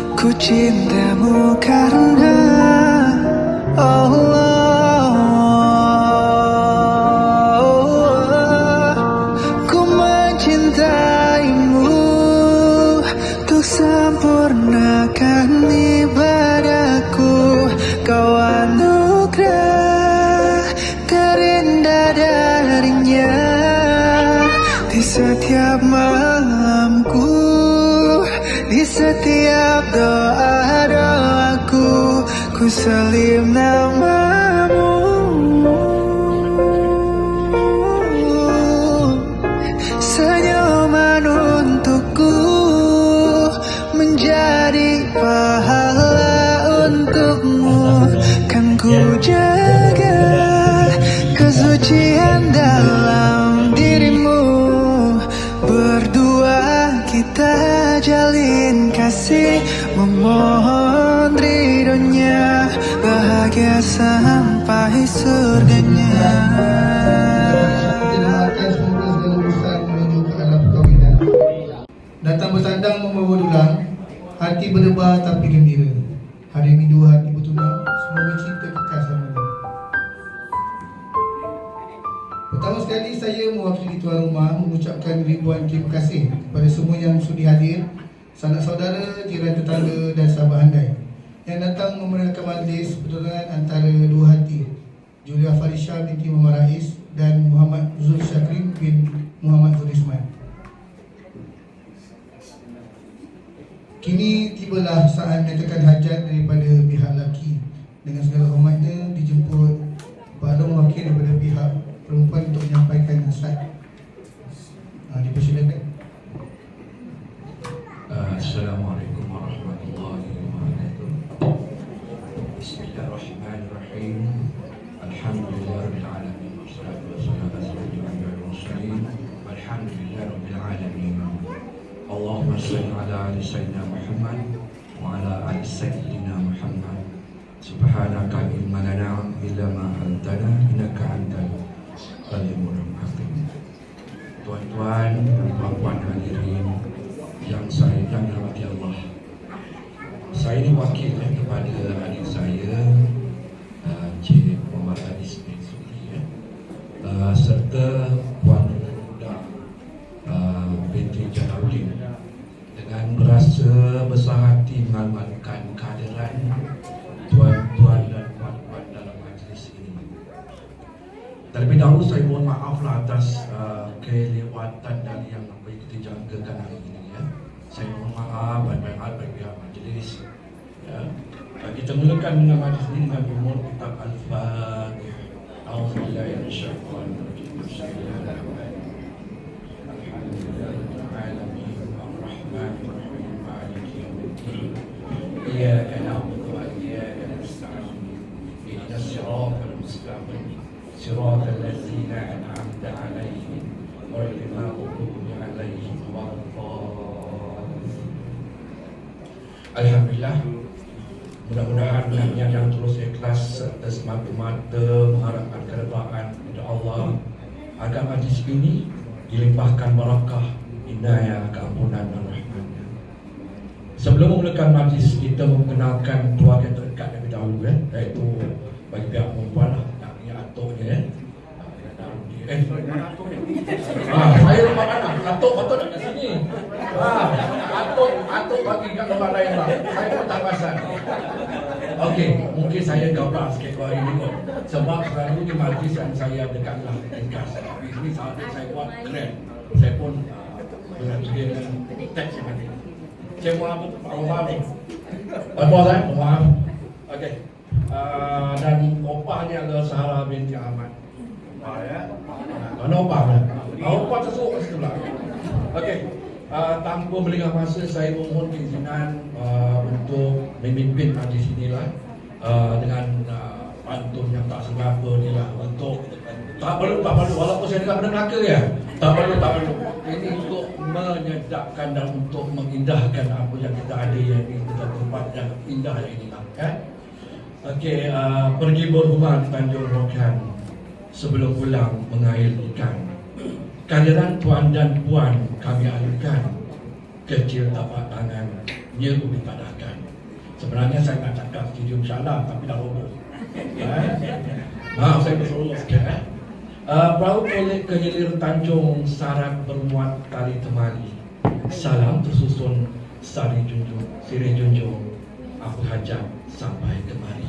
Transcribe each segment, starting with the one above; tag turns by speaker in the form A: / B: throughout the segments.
A: Ku cintamu karena Allah. Ku mencintaimu Untuk sempurnakan ibadahku. Kau anugerah terindah darinya. Di setiap malamku Di setiap doa-doaku Ku
B: selim nama perkahwinan. Datang bersandang membawa dulang, hati berdebar tapi gembira. Hari ini dua hati bertunang, semoga cinta kekal selamanya. Pertama sekali saya mewakili tuan rumah mengucapkan ribuan terima kasih kepada semua yang sudi hadir, sanak saudara, jiran tetangga dan sahabat handai yang datang memeriahkan majlis pertunangan antara dua hati Julia Farisha binti Muhammad Rais dan Muhammad Zul Syakrin bin Muhammad Zulisman. Kini tibalah saat nyatakan hajat daripada pihak lelaki dengan segala hormatnya dijemput pada mewakil daripada pihak perempuan untuk menyampaikan nasihat. Ha, dipersilakan.
C: Allahumma shalli ala ali sayyidina Muhammad wa ala ali sayyidina Muhammad. Subhanaka ilma lana illa ma 'allamtana innaka antal alimul hakim. Tuan-tuan dan puan-puan hadirin yang saya yang dirahmati Allah. Saya ini wakil eh, kepada adik saya uh, Cik Muhammad Suri eh, uh, serta dengan merasa besar hati mengamalkan kehadiran tuan-tuan dan puan-puan dalam majlis ini. Terlebih dahulu saya mohon maaflah atas uh, kelewatan dan yang mengikuti jangkakan hari ini ya. Saya mohon maaf hal bagi pihak majlis. Ya. Uh, kita mulakan dengan majlis ini dengan umur kitab Al-Fatihah. Alhamdulillah Bismillahirrahmanirrahim. Alhamdulillahirrahmanirrahim. Ar-Rahmanirrahim. Maliki yawmiddin. Iyyaka na'budu wa iyyaka nasta'in. اهدنا الصراط المستقيم صراط الذين انعمت عليهم غير المغضوب عليهم ولا الضالين Alhamdulillah Mudah-mudahan niatnya yang terus ikhlas serta semata-mata mengharapkan keredaan kepada Allah agar majlis ini dilimpahkan barakah, inayah, keampunan dan rahmatnya. Sebelum memulakan majlis kita mengenalkan keluarga terdekat lebih dahulu eh, iaitu bagi pihak perempuan lah naknya atuknya eh. Eh, mana atuk ni? Ah, saya rumah mana? Atuk patut nak kat sini. Ah, atuk, atuk bagi kat tempat lain lah. Saya pun tak perasan. Okey, mungkin saya gabrak sikit kau hari ni kot. Sebab selalu di majlis yang saya dekat lah. Tapi ini saat saya buat keren. Saya pun uh, bersedia dengan teks yang ada. Saya mohon apa? Mohon maaf ni. Mohon saya, mohon maaf. Okey. Uh, dan opahnya adalah Sahara binti Ahmad. Ah, ya. Mana opah kan? Ah, opah tersuk kat situ lah. Okey. Uh, tanpa melengah masa saya memohon keizinan uh, untuk memimpin majlis inilah uh, dengan uh, pantun yang tak seberapa ni lah untuk tak perlu tak perlu walaupun saya dekat benda Melaka ya tak perlu tak perlu ini untuk menyedapkan dan untuk mengindahkan apa yang kita ada yang kita tempat yang indah yang ini lah kan Okey, uh, pergi berhubung di Tanjung Rokan sebelum pulang mengair ikan. Kehadiran tuan dan puan kami alukan kecil tapak tangan ia mengibadahkan. Sebenarnya saya nak cakap stadium Shalam tapi dah roboh. Eh? Maaf saya bersolok sikit eh. Uh, perahu oleh ke hilir Tanjung Sarat bermuat tali temali. Salam tersusun Sari Junjung, Siri Junjung, Abu Hajat sampai kemari.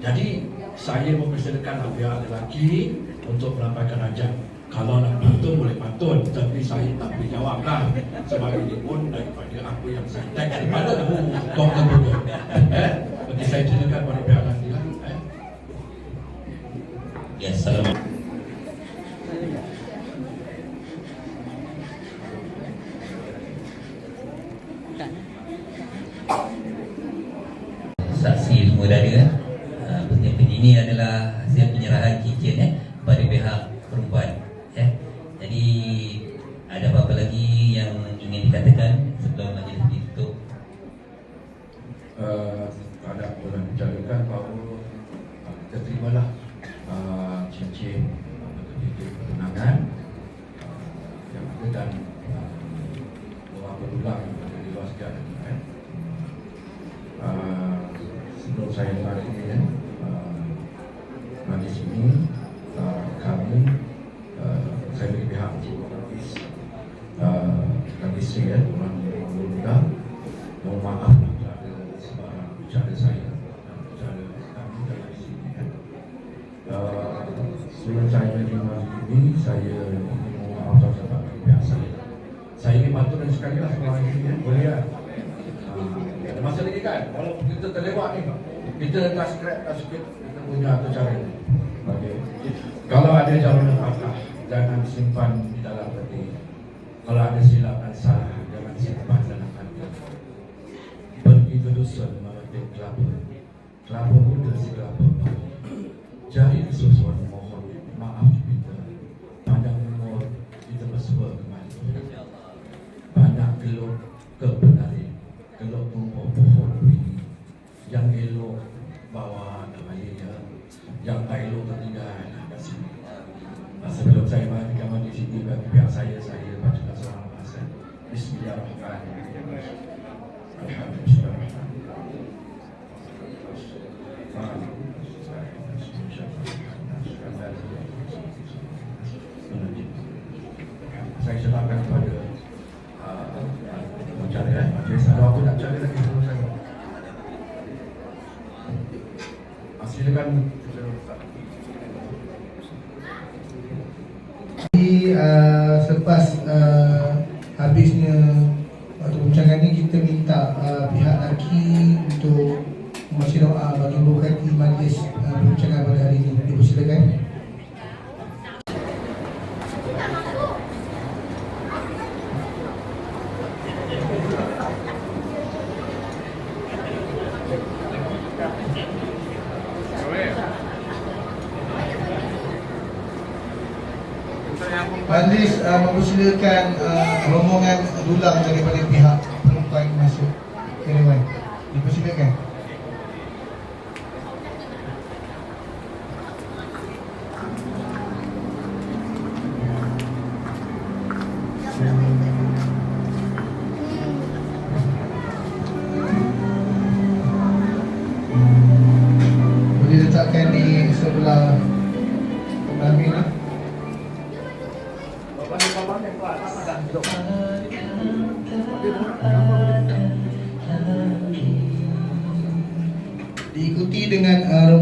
C: Jadi saya mempersilakan pihak lelaki untuk melampaikan hajat. Kalau nak pantun boleh pantun Tapi saya tak boleh jawab lah Sebab ini pun daripada apa yang saya teks Daripada Dr. Bodo eh? Jadi saya silakan pada pihak nanti lah eh?
D: Ya, salam. Sebelum
C: saya mengakhiri ya, uh, majlis ini uh, kami uh, saya beri pihak untuk habis uh, kami isteri ya, orang orang muda mohon maaf bila ada sebarang bicara saya dan bicara kami dalam sini kan. Uh, sebelum saya menerima ini, saya ingin mohon maaf sahabat bagi pihak saya. Saya ingin bantu dan sekali lah seorang ini ya. Boleh ya? Uh, ada masa lagi kan? Walaupun kita terlewat ni, kita dah scrap dah sikit kita punya atur cara. Okay. Kalau ada jalan apakah, jangan simpan di dalam hati. Kalau ada silap dan salah, jangan simpan dalam hati. Pergi ke dusun memetik kelapa Kelapa muda si kelapa pagi Saya mengatakan di sini bagi pihak saya Saya baca seorang bahasa Bismillahirrahmanirrahim saya serahkan kepada pencara ya. Majlis ada apa nak cari lagi saya. Ah, Silakan.
B: Jadi uh, selepas uh, habisnya waktu perbincangan ni kita minta uh, pihak lelaki untuk membaca doa bagi memberkati majlis uh, perbincangan pada hari ini. Dipersilakan. Majlis uh, mempersilakan uh, rombongan dulang daripada pihak perempuan masuk ke dewan. Dipersilakan. Boleh letakkan di sebelah Amin lah. Diikuti dengan uh,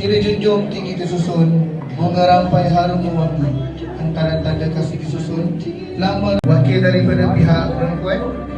B: Sila junjung tinggi tersusun Bunga rampai harum mewangi Antara tanda kasih disusun Lama. Wakil daripada pihak perempuan